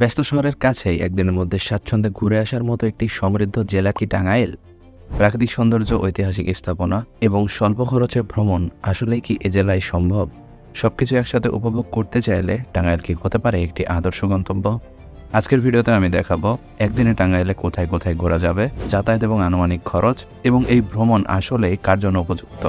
ব্যস্ত শহরের কাছেই একদিনের মধ্যে স্বাচ্ছন্দ্যে ঘুরে আসার মতো একটি সমৃদ্ধ জেলা কি টাঙ্গাইল? প্রাকৃতিক সৌন্দর্য, ঐতিহাসিক স্থাপনা এবং স্বল্প খরচে ভ্রমণ আসলেই কি এ জেলায় সম্ভব? সবকিছু একসাথে উপভোগ করতে চাইলে টাঙ্গাইল কি হতে পারে একটি আদর্শ গন্তব্য? আজকের ভিডিওতে আমি দেখাবো একদিনে টাঙ্গাইলে কোথায় কোথায় ঘোরা যাবে, যাতায়াত এবং আনুমানিক খরচ এবং এই ভ্রমণ আসলেই কার জন্য উপযুক্ত?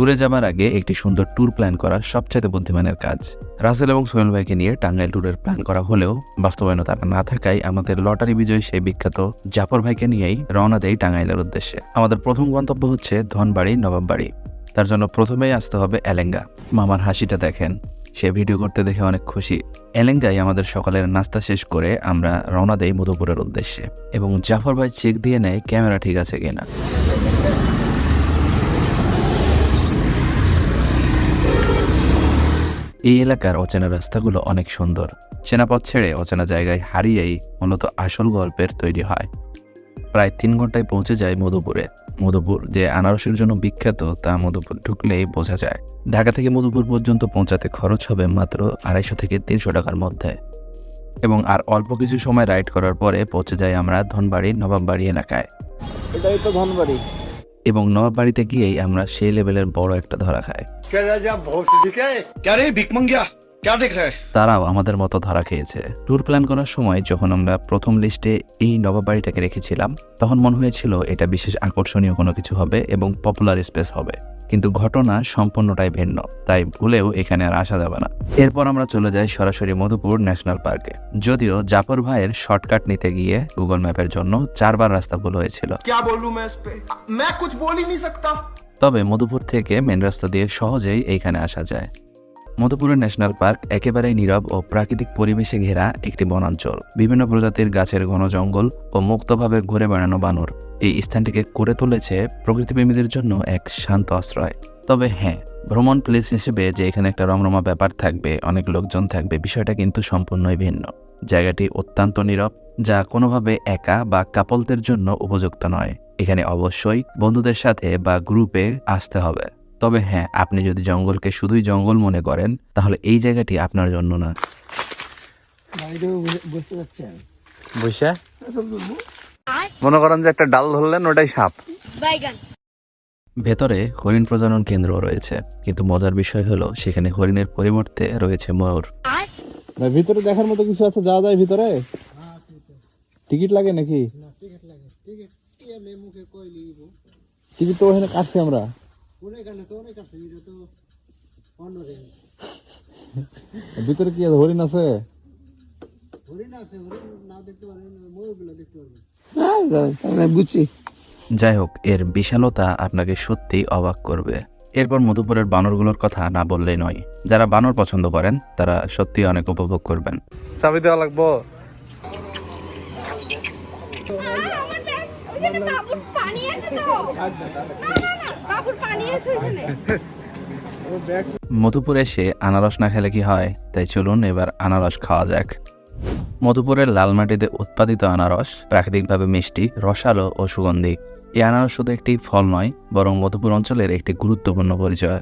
ট্যুরে যাবার আগে একটি সুন্দর ট্যুর প্ল্যান করা সবচেয়ে বুদ্ধিমানের কাজ। রাসেল এবং সোহেল ভাইকে নিয়ে টাঙ্গাইল ট্যুরের প্ল্যান করা হলেও বাস্তবায়ন তারা না থাকায় আমাদের লটারি বিজয়ী সেই বিখ্যাত জাফর ভাইকে নিয়েই রওনা দেয় টাঙ্গাইলের উদ্দেশ্যে। আমাদের প্রথম গন্তব্য হচ্ছে ধনবাড়ি, নবাববাড়ি। তার জন্য প্রথমেই আসতে হবে এলেঙ্গা। মামার হাসিটা দেখেন। সে ভিডিও করতে দেখে অনেক খুশি। এলেঙ্গাই আমাদের সকালের নাস্তা শেষ করে আমরা রওনা দেই মধুপুরের উদ্দেশ্যে। এবং জাফর ভাই চেক দিয়ে নেয় ক্যামেরা ঠিক আছে কিনা। এই এলাকার অচেনা রাস্তাগুলো অনেক সুন্দর। চেনা পথ ছেড়ে অচেনা জায়গায় হারিয়েই মূলত আসল গল্পের তৈরি হয়। প্রায় তিন ঘন্টায় পৌঁছে যায় মধুপুরে। মধুপুর যে আনারসের জন্য বিখ্যাত, তা মধুপুর ঢুকলেই বোঝা যায়। ঢাকা থেকে মধুপুর পর্যন্ত পৌঁছাতে খরচ হবে মাত্র আড়াইশো থেকে তিনশো টাকার মধ্যে। এবং আর অল্প কিছু সময় রাইড করার পরে পৌঁছে যাই আমরা ধনবাড়ি, নবাববাড়ি এলাকায়। এটাই তো ধনবাড়ি। এবং নবাব বাড়িতে গিয়েই আমরা সেই লেভেলের বড় একটা ধরা খাই। তারাও আমাদের মতো ধরা খেয়েছে। ট্যুর প্ল্যান করার সময় যখন আমরা প্রথম লিস্টে এই নবাব বাড়িটাকে রেখেছিলাম, তখন মনে হয়েছিল এটা বিশেষ আকর্ষণীয় কোনো কিছু হবে এবং পপুলার স্পেস হবে। কিন্তু ঘটনা সম্পূর্ণটাই ভিন্ন তাই ভুলেও এখানে আর আসা যাবে না। এরপর আমরা চলে যাই সরাসরি মধুপুর ন্যাশনাল পার্কে। যদিও জাফর ভাইয়ের শর্টকাট নিতে গিয়ে গুগল ম্যাপের জন্য চারবার রাস্তা ভুল হয়েছিল। তবে মধুপুর থেকে মেন রাস্তা দিয়ে সহজেই এইখানে আসা যায়। মধুপুরের ন্যাশনাল পার্ক একেবারেই নীরব ও প্রাকৃতিক পরিবেশে ঘেরা একটি বনাঞ্চল। বিভিন্ন প্রজাতির গাছের ঘন জঙ্গল ও মুক্তভাবে ঘুরে বেড়ানো বানর এই স্থানটিকে করে তুলেছে প্রকৃতিপ্রেমীদের জন্য এক শান্ত আশ্রয়। তবে হ্যাঁ ভ্রমণ প্লেস হিসেবে যে এখানে একটা রমরমা ব্যাপার থাকবে, অনেক লোকজন থাকবে, বিষয়টা কিন্তু সম্পূর্ণই ভিন্ন। জায়গাটি অত্যন্ত নীরব, যা কোনোভাবে একা বা কাপলদের জন্য উপযুক্ত নয়। এখানে অবশ্যই বন্ধুদের সাথে বা গ্রুপে আসতে হবে। তবে হ্যাঁ আপনি যদি জঙ্গলকে শুধুই জঙ্গল মনে করেন তাহলে এই জায়গাটি আপনার জন্য না মনে করেন যে একটা ডাল ধরলেন ওটাই সাপ ভেতরে হরিণ প্রজনন কেন্দ্র রয়েছে কিন্তু মজার বিষয় হলো সেখানে হরিণের পরিবর্তে রয়েছে ময়ূর ভিতরে দেখার মতো কিছু আছে যাওয়া যায় ভিতরে টিকিট লাগে নাকি টিকিট লাগে টিকিট টিকিট তো ওখানে কাটছি আমরা ভিতরে কি আছে? হরিণ আছে? হ্যাঁ, বুঝছি। যাই হোক এর বিশালতা আপনাকে সত্যিই অবাক করবে। এরপর মধুপুরের বানরগুলোর কথা না বললেই নয়। যারা বানর পছন্দ করেন তারা সত্যি অনেক উপভোগ করবেন। চাবি দেওয়া লাগবো। পানি আছে তো। মধুপুর এসে আনারস না খেলে কি হয়? তাই চলুন এবার আনারস খাওয়া যাক। মধুপুরের লাল মাটিতে উৎপাদিত আনারস প্রাকৃতিকভাবে মিষ্টি, রসালো ও সুগন্ধি। এই আনারস শুধু একটি ফল নয়, বরং মধুপুর অঞ্চলের একটি গুরুত্বপূর্ণ পরিচয়।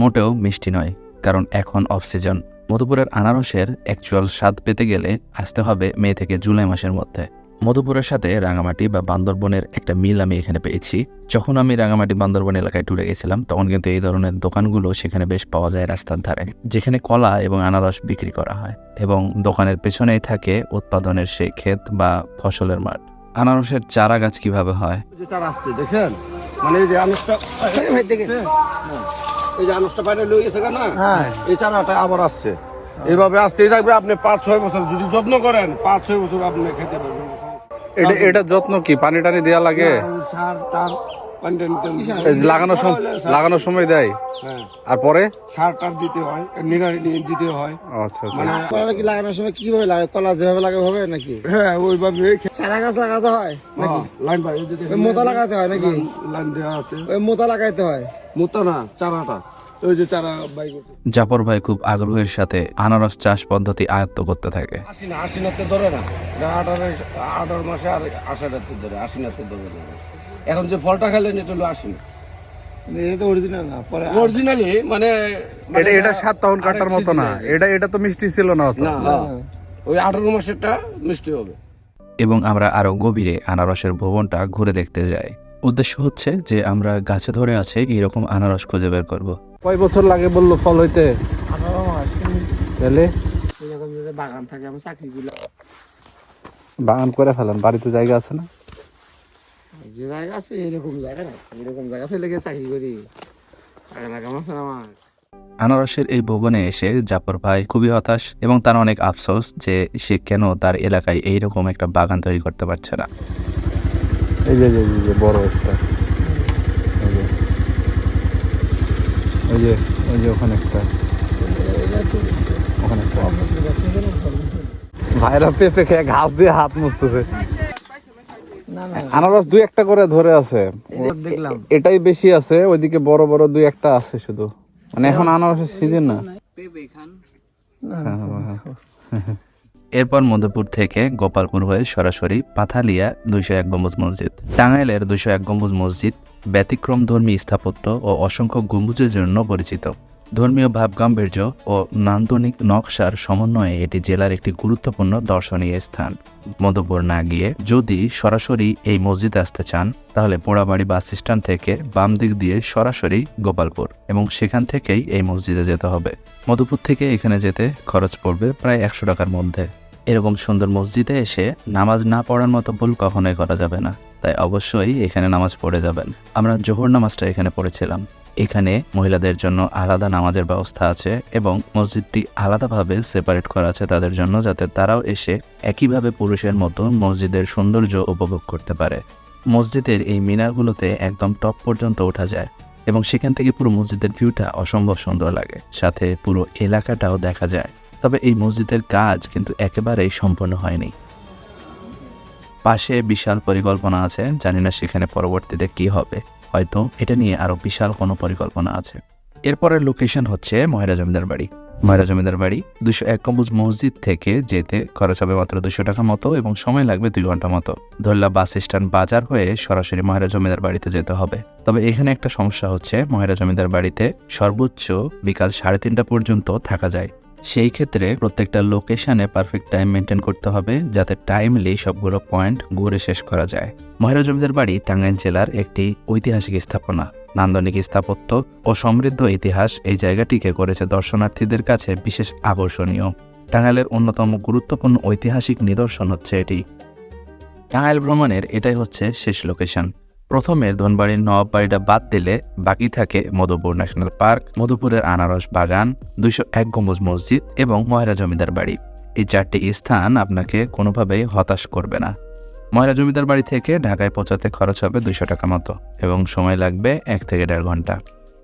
মোটেও মিষ্টি নয়, কারণ এখন অফ সিজন মধুপুরের আনারসের অ্যাকচুয়াল স্বাদ পেতে গেলে আসতে হবে মে থেকে জুলাই মাসের মধ্যে। মধুপুরের সাথে রাঙামাটি বা বান্দরবনের একটা মিল আমি এখানে পেয়েছি। যখন আমি রাঙামাটি বান্দরবন এলাকায় টুরে গেছিলাম তখন কিন্তু এই ধরনের দোকানগুলো সেখানে বেশ পাওয়া যায় রাস্তার ধারে যেখানে কলা এবং আনারস বিক্রি করা হয় এবং দোকানের পেছনেই থাকে উৎপাদনের সেই ক্ষেত বা ফসলের মাঠ। আনারসের চারা গাছ কীভাবে হয়? দেখছেন? মানে এই যে এই বাইরে লই গেছে না এই চারাটা আবার আসছে। এইভাবে আসতেই থাকবে আপনি পাঁচ ছয় বছর যদি যত্ন করেন পাঁচ ছয় বছর আপনি খেতে পারবেন এটা এটা যত্ন কি? পানি টানি দেওয়া লাগে? সার টার এই লাগানোর সময় লাগানোর সময় দেয়? হ্যাঁ। আর পরে? সার টার দিতে হয় নিড়ানি দিতে হয়। আচ্ছা আচ্ছা। মানে কলা কি লাগানোর সময় কীভাবে লাগে? কলা যেভাবে লাগাবে হবে নাকি? হ্যাঁ ওইভাবে চারা গাছ লাগাতে হয় হ্যাঁ, লাইন এই মোতা লাগাতে হয় নাকি? লাইন দেওয়া আছে। ওই মোতা লাগাইতে হয়? মোতা না চারাটা। ওই যে চারা বাই করতে জাফর ভাই খুব আগ্রহের সাথে আনারস চাষ পদ্ধতি আয়ত্ত করতে থাকে। আশিনাতে ধরে না। আঠারো আঠারো মাসে আর আষাঢ়াতে ধরে আশিনাতে ধরে না। এখন যে ফলটা খেলেন এটা হলো আশিনা। অরিজিনাল না অরিজিনালি মানে এটা এটা সাত তখন কাটার মতো না। এটা এটা তো মিষ্টি ছিল না অত। না। ওই আঠারো মাসেরটা মিষ্টি হবে। এবং আমরা আরও গভীরে আনারসের ভবনটা ঘুরে দেখতে যাই। উদ্দেশ্য হচ্ছে যে আমরা গাছে ধরে আছে এরকম আনারস খুঁজে বের করব। কয় বছর লাগে বলল ফল হইতে? তাহলে? বাগান থাকে আমি চাকরি বাগান করে ফেলেন বাড়িতে জায়গা আছে না? যে জায়গা আছে এরকম জায়গা না। এরকম জায়গা থেকে লেগে চাকরি করি। আমার। আনারসের এই ভবনে এসে জাফর ভাই খুবই হতাশ এবং তার অনেক আফসোস যে সে কেন তার এলাকায় এইরকম একটা বাগান তৈরি করতে পারছে না। এই যে এই যে, বড় একটা। এই যে এই যে ওখানে একটা। ওখানে একটা। ভাইরা পেঁপে খেয়ে ঘাস দিয়ে হাত মুছতেছে। আনারস দুই একটা করে ধরে আছে। এটাই বেশি আছে ওইদিকে বড় বড় দুই একটা আছে শুধু। মানে এখন আনারসের সিজন না। এরপর মধুপুর থেকে গোপালপুর হয়ে সরাসরি পাথালিয়া দুইশো এক গম্বুজ মসজিদ। টাঙ্গাইলের দুইশো এক গম্বুজ মসজিদ ব্যতিক্রম ধর্মী স্থাপত্য ও অসংখ্য গম্বুজের জন্য পরিচিত। ধর্মীয় ভাবগাম্ভীর্য ও নান্দনিক নকশার সমন্বয়ে এটি জেলার একটি গুরুত্বপূর্ণ দর্শনীয় স্থান। মধুপুর না গিয়ে যদি সরাসরি এই মসজিদে আসতে চান, তাহলে পোড়াবাড়ি বাস স্ট্যান্ড থেকে বাম দিক দিয়ে সরাসরি গোপালপুর এবং সেখান থেকেই এই মসজিদে যেতে হবে। মধুপুর থেকে এখানে যেতে খরচ পড়বে প্রায় একশো টাকার মধ্যে। এরকম সুন্দর মসজিদে এসে নামাজ না পড়ার মতো ভুল কখনোই করা যাবে না। তাই অবশ্যই এখানে নামাজ পড়ে যাবেন। আমরা জোহর নামাজটা এখানে পড়েছিলাম। এখানে মহিলাদের জন্য আলাদা নামাজের ব্যবস্থা আছে এবং মসজিদটি আলাদাভাবে সেপারেট করা আছে তাদের জন্য যাতে তারাও এসে একইভাবে পুরুষের মতো মসজিদের সৌন্দর্য উপভোগ করতে পারে। মসজিদের এই মিনারগুলোতে একদম টপ পর্যন্ত ওঠা যায় এবং সেখান থেকে পুরো মসজিদের ভিউটা অসম্ভব সুন্দর লাগে। সাথে পুরো এলাকাটাও দেখা যায়। তবে এই মসজিদের কাজ কিন্তু একেবারেই সম্পন্ন হয়নি। পাশে বিশাল পরিকল্পনা আছে, জানি না সেখানে পরবর্তীতে কি হবে। হয়তো এটা নিয়ে আরও বিশাল কোনো পরিকল্পনা আছে। এরপরের লোকেশন হচ্ছে ময়রা জমিদার বাড়ি। ময়রা জমিদার বাড়ি দুশো এক গম্বুজ মসজিদ থেকে যেতে খরচ হবে মাত্র দুশো টাকা মতো এবং সময় লাগবে দুই ঘণ্টা মতো। ধরলা বাস স্ট্যান্ড বাজার হয়ে সরাসরি ময়রা জমিদার বাড়িতে যেতে হবে। তবে এখানে একটা সমস্যা হচ্ছে ময়রা জমিদার বাড়িতে সর্বোচ্চ বিকাল সাড়ে তিনটা পর্যন্ত থাকা যায়। সেই ক্ষেত্রে প্রত্যেকটা লোকেশনে পারফেক্ট টাইম মেনটেন করতে হবে যাতে টাইমলি সবগুলো পয়েন্ট ঘুরে শেষ করা যায়। মহেরা জমিদার বাড়ি টাঙ্গাইল জেলার একটি ঐতিহাসিক স্থাপনা, নান্দনিক স্থাপত্য ও সমৃদ্ধ ইতিহাস এই জায়গাটিকে করেছে দর্শনার্থীদের কাছে বিশেষ আকর্ষণীয়। টাঙ্গাইলের অন্যতম গুরুত্বপূর্ণ ঐতিহাসিক নিদর্শন হচ্ছে এটি। টাঙ্গাইল ভ্রমণের এটাই হচ্ছে শেষ লোকেশন প্রথমে ধনবাড়ির নবাব বাড়িটা বাদ দিলে বাকি থাকে মধুপুর ন্যাশনাল পার্ক, মধুপুরের আনারস বাগান, দুইশো এক গম্বুজ মসজিদ এবং ময়রা জমিদার বাড়ি। এই চারটি স্থান আপনাকে কোনোভাবেই হতাশ করবে না। ময়রা জমিদার বাড়ি থেকে ঢাকায় পৌঁছাতে খরচ হবে দুশো টাকা মতো এবং সময় লাগবে এক থেকে দেড় ঘণ্টা।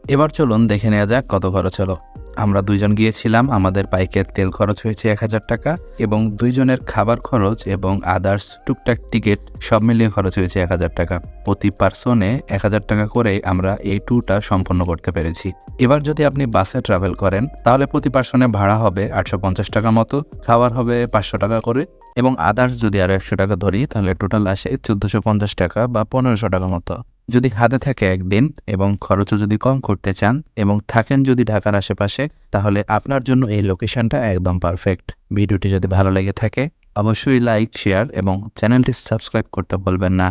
এবার চলুন দেখে নেওয়া যাক কত খরচ হলো। আমরা দুইজন গিয়েছিলাম, আমাদের বাইকের তেল খরচ হয়েছে এক হাজার টাকা এবং দুইজনের খাবার খরচ এবং আদার্স টুকটাক টিকিট সব মিলিয়ে খরচ হয়েছে এক হাজার টাকা। প্রতি পার্সনে এক হাজার টাকা করে আমরা এই ট্যুরটা সম্পন্ন করতে পেরেছি। এবার যদি আপনি বাসে ট্রাভেল করেন, তাহলে প্রতি পার্সনে ভাড়া হবে আটশো পঞ্চাশ টাকা মতো খাবার হবে পাঁচশো টাকা করে এবং আদার্স যদি আরও একশো টাকা ধরি, তাহলে টোটাল আসে চোদ্দোশো পঞ্চাশ টাকা বা পনেরোশো টাকা মতো। যদি হাতে থাকে একদিন এবং খরচও যদি কম করতে চান এবং থাকেন যদি ঢাকার আশেপাশে, তাহলে আপনার জন্য এই লোকেশনটা একদম পারফেক্ট। ভিডিওটি যদি ভালো লেগে থাকে, অবশ্যই লাইক, শেয়ার এবং চ্যানেলটি সাবস্ক্রাইব করতে বলবেন না।